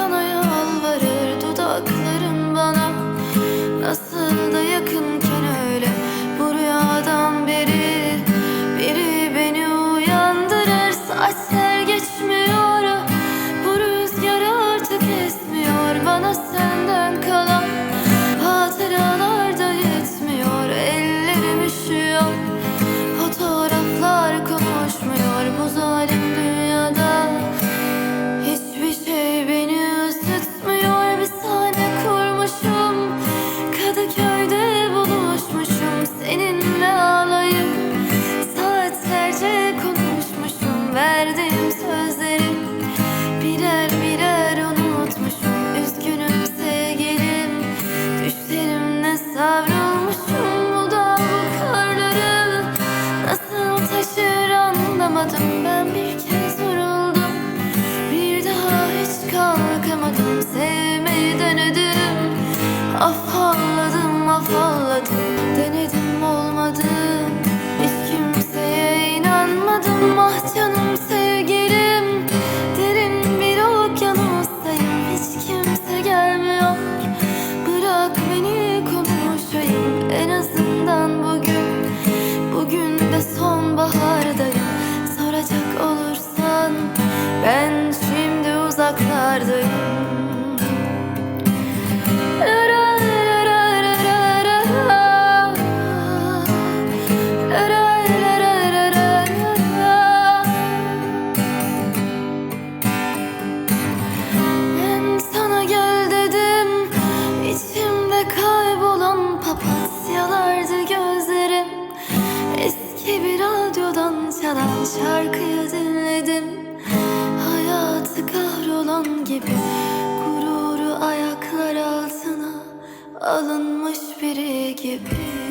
sana yalvarır dudaklarım bana. Nasıl da yakınken öyle bu rüyadan beri. Biri beni uyandırır saçlar geçmiyor. Bu rüzgar artık esmiyor bana senden kalan Hatıralar da yetmiyor. Ellerim üşüyor Fotoğraflar konuşmuyor. Bu zalim dünya anlamadım Ben bir kez vuruldum. Bir daha hiç kalkamadım. Sevmeyi denedim. Afalladım afalladım Denedim olmadı sana gel dedim İçimde kaybolan papatyalardı gözlerim. Eski bir radyodan çalan şarkıyı dinledim Kahrolan gibi Gururu ayaklar altına Alınmış biri gibi